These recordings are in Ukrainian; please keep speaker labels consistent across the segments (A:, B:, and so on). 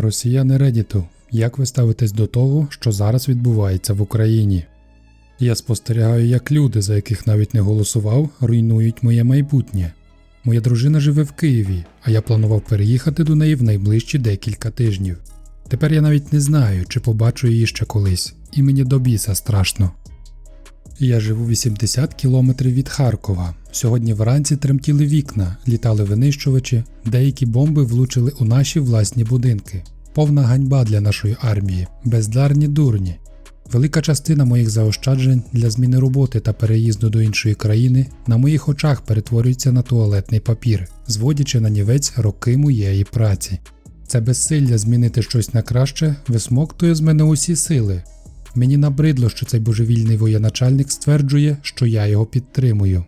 A: Росіяни Редіту, як ви ставитесь до того, що зараз відбувається в Україні? Я спостерігаю, як люди, за яких навіть не голосував, руйнують моє майбутнє. Моя дружина живе в Києві, а я планував переїхати до неї в найближчі декілька тижнів. Тепер я навіть не знаю, чи побачу її ще колись, і мені до біса страшно. Я живу 80 кілометрів від Харкова. Сьогодні вранці тремтіли вікна, літали винищувачі, деякі бомби влучили у наші власні будинки. Повна ганьба для нашої армії, бездарні дурні. Велика частина моїх заощаджень для зміни роботи та переїзду до іншої країни на моїх очах перетворюється на туалетний папір, зводячи на нівець роки моєї праці. Це безсилля змінити щось на краще висмоктує з мене усі сили. Мені набридло, що цей божевільний воєначальник стверджує, що я його підтримую.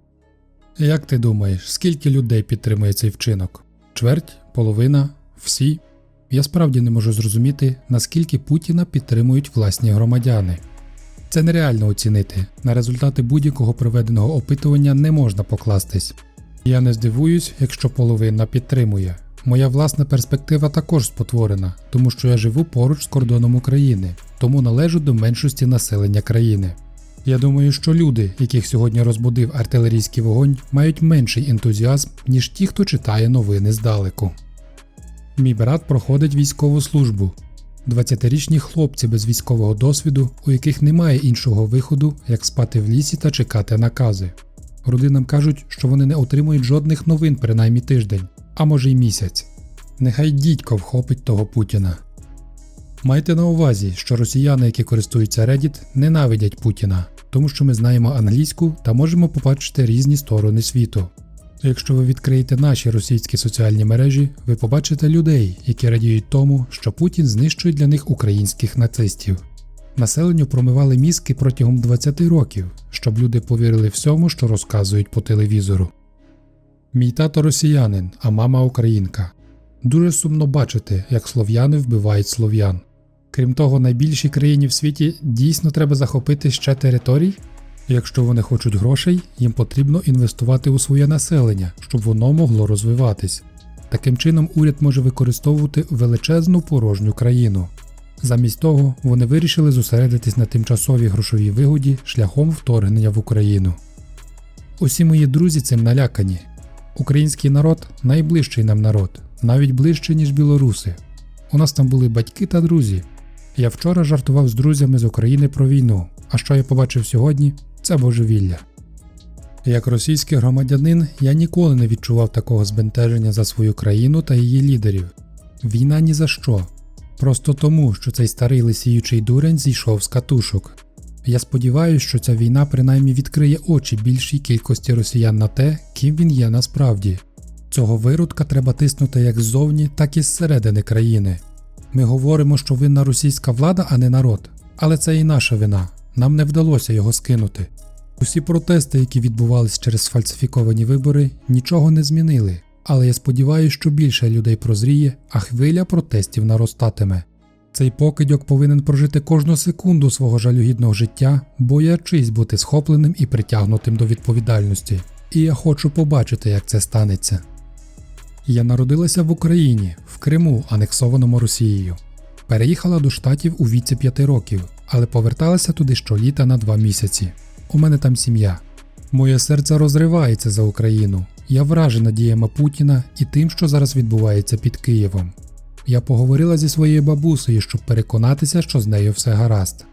A: Як ти думаєш, скільки людей підтримує цей вчинок? Чверть, половина, всі? Я справді не можу зрозуміти, наскільки Путіна підтримують власні громадяни. Це нереально оцінити. На результати будь-якого проведеного опитування не можна покластись. Я не здивуюсь, якщо половина підтримує. Моя власна перспектива також спотворена, тому що я живу поруч з кордоном України, тому належу до меншості населення країни. Я думаю, що люди, яких сьогодні розбудив артилерійський вогонь, мають менший ентузіазм, ніж ті, хто читає новини здалеку. Мій брат проходить військову службу. 20-річні хлопці без військового досвіду, у яких немає іншого виходу, як спати в лісі та чекати накази. Родинам кажуть, що вони не отримують жодних новин принаймні тиждень, а може й місяць. Нехай дідько вхопить того Путіна. Майте на увазі, що росіяни, які користуються Reddit, ненавидять Путіна, тому що ми знаємо англійську та можемо побачити різні сторони світу. Якщо ви відкриєте наші російські соціальні мережі, ви побачите людей, які радіють тому, що Путін знищує для них українських нацистів. Населенню промивали мізки протягом 20 років, щоб люди повірили всьому, що розказують по телевізору. Мій тато росіянин, а мама українка. Дуже сумно бачити, як слов'яни вбивають слов'ян. Крім того, найбільшій країні в світі дійсно треба захопити ще територій. Якщо вони хочуть грошей, їм потрібно інвестувати у своє населення, щоб воно могло розвиватись. Таким чином, уряд може використовувати величезну порожню країну. Замість того, вони вирішили зосередитись на тимчасовій грошовій вигоді шляхом вторгнення в Україну. Усі мої друзі цим налякані. Український народ найближчий нам народ, навіть ближче, ніж білоруси. У нас там були батьки та друзі. Я вчора жартував з друзями з України про війну, а що я побачив сьогодні, це божевілля. Як російський громадянин, я ніколи не відчував такого збентеження за свою країну та її лідерів. Війна ні за що. Просто тому, що цей старий лисіючий дурень зійшов з катушок. Я сподіваюся, що ця війна принаймні відкриє очі більшій кількості росіян на те, ким він є насправді. Цього виродка треба тиснути як ззовні, так і зсередини країни. Ми говоримо, що винна російська влада, а не народ. Але це і наша вина. Нам не вдалося його скинути. Усі протести, які відбувались через сфальсифіковані вибори, нічого не змінили. Але я сподіваюся, що більше людей прозріє, а хвиля протестів наростатиме. Цей покидьок повинен прожити кожну секунду свого жалюгідного життя, боячись бути схопленим і притягнутим до відповідальності. І я хочу побачити, як це станеться. Я народилася в Україні, в Криму, анексованому Росією. Переїхала до штатів у віці 5 років, але поверталася туди щоліта на 2 місяці. У мене там сім'я. Моє серце розривається за Україну. Я вражена діями Путіна і тим, що зараз відбувається під Києвом. Я поговорила зі своєю бабусею, щоб переконатися, що з нею все гаразд.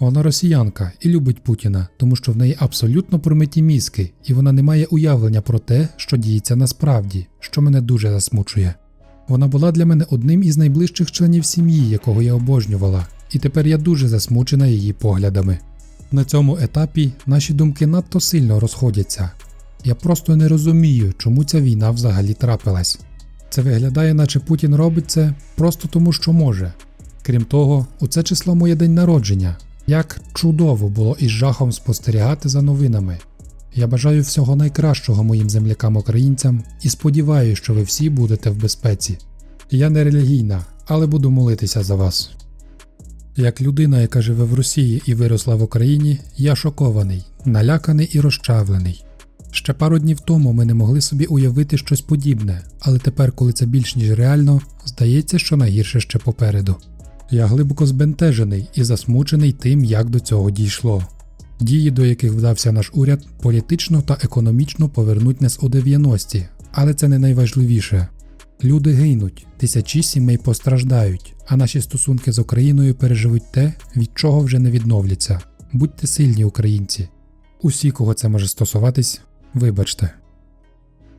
A: Вона росіянка і любить Путіна, тому що в неї абсолютно промиті мізки, і вона не має уявлення про те, що діється насправді, що мене дуже засмучує. Вона була для мене одним із найближчих членів сім'ї, якого я обожнювала, і тепер я дуже засмучена її поглядами. На цьому етапі наші думки надто сильно розходяться. Я просто не розумію, чому ця війна взагалі трапилась. Це виглядає, наче Путін робить це просто тому, що може. Крім того, у це число моє день народження. Як чудово було із жахом спостерігати за новинами. Я бажаю всього найкращого моїм землякам-українцям і сподіваюся, що ви всі будете в безпеці. Я не релігійна, але буду молитися за вас. Як людина, яка живе в Росії і виросла в Україні, я шокований, наляканий і розчавлений. Ще пару днів тому ми не могли собі уявити щось подібне, але тепер, коли це більш ніж реально, здається, що найгірше ще попереду. Я глибоко збентежений і засмучений тим, як до цього дійшло. Дії, до яких вдався наш уряд, політично та економічно повернуть нас у 90-ті, але це не найважливіше. Люди гинуть, тисячі сімей постраждають, а наші стосунки з Україною переживуть те, від чого вже не відновляться. Будьте сильні, українці. Усі, кого це може стосуватись, вибачте.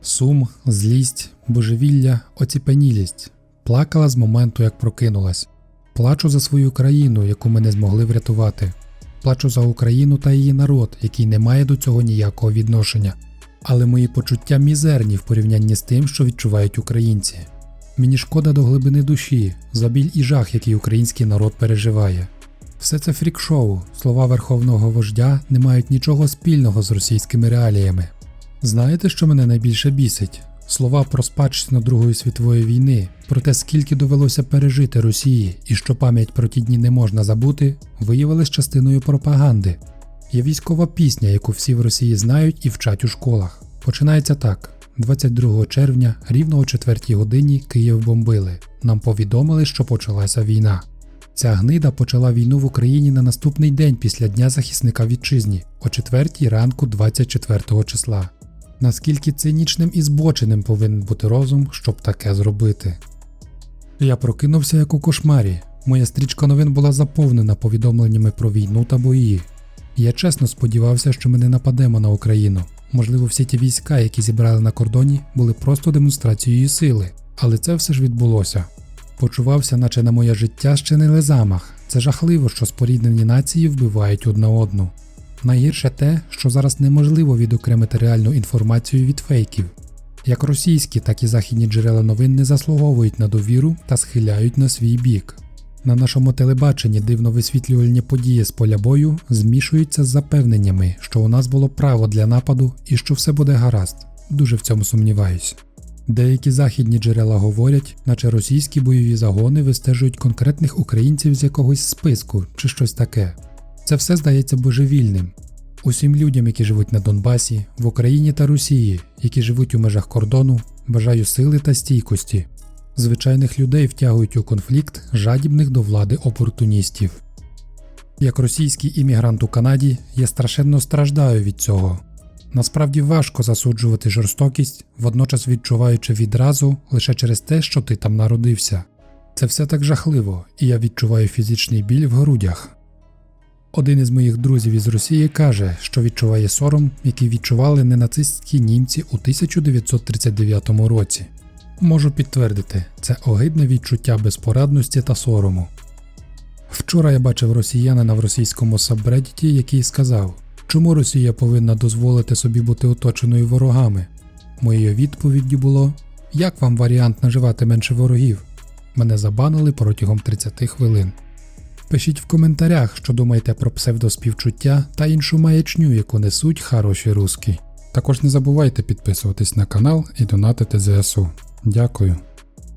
A: Сум, злість, божевілля, оціпенілість. Плакала з моменту, як прокинулась. Плачу за свою країну, яку ми не змогли врятувати. Плачу за Україну та її народ, який не має до цього ніякого відношення. Але мої почуття мізерні в порівнянні з тим, що відчувають українці. Мені шкода до глибини душі, за біль і жах, який український народ переживає. Все це фрік-шоу, слова верховного вождя не мають нічого спільного з російськими реаліями. Знаєте, що мене найбільше бісить? Слова про спадщину Другої світової війни, про те, скільки довелося пережити Росії і що пам'ять про ті дні не можна забути, виявились частиною пропаганди. Є військова пісня, яку всі в Росії знають і вчать у школах. Починається так: 22 червня, рівно о 4 годині Київ бомбили. Нам повідомили, що почалася війна. Ця гнида почала війну в Україні на наступний день після Дня захисника вітчизні о 4 ранку 24 числа. Наскільки цинічним і збоченим повинен бути розум, щоб таке зробити? Я прокинувся як у кошмарі. Моя стрічка новин була заповнена повідомленнями про війну та бої. Я чесно сподівався, що ми не нападемо на Україну. Можливо, всі ті війська, які зібрали на кордоні, були просто демонстрацією сили, але це все ж відбулося. Почувався, наче на моє життя щинили замах. Це жахливо, що споріднені нації вбивають одна одну. Найгірше те, що зараз неможливо відокремити реальну інформацію від фейків. Як російські, так і західні джерела новин не заслуговують на довіру та схиляють на свій бік. На нашому телебаченні дивно висвітлювальні події з поля бою змішуються з запевненнями, що у нас було право для нападу і що все буде гаразд. Дуже в цьому сумніваюсь. Деякі західні джерела говорять, наче російські бойові загони вистежують конкретних українців з якогось списку чи щось таке. Це все здається божевільним. Усім людям, які живуть на Донбасі, в Україні та Росії, які живуть у межах кордону, бажаю сили та стійкості. Звичайних людей втягують у конфлікт жадібних до влади опортуністів. Як російський іммігрант у Канаді, я страшенно страждаю від цього. Насправді важко засуджувати жорстокість, водночас відчуваючи відразу лише через те, що ти там народився. Це все так жахливо, і я відчуваю фізичний біль в грудях. Один із моїх друзів із Росії каже, що відчуває сором, який відчували ненацистські німці у 1939 році. Можу підтвердити, це огидне відчуття безпорадності та сорому. Вчора я бачив росіянина в російському сабредіті, який сказав, чому Росія повинна дозволити собі бути оточеною ворогами. Моєю відповіддю було: як вам варіант наживати менше ворогів? Мене забанили протягом 30 хвилин. Пишіть в коментарях, що думаєте про псевдоспівчуття та іншу маячню, яку несуть хороші руски. Також не забувайте підписуватись на канал і донатити ЗСУ. Дякую.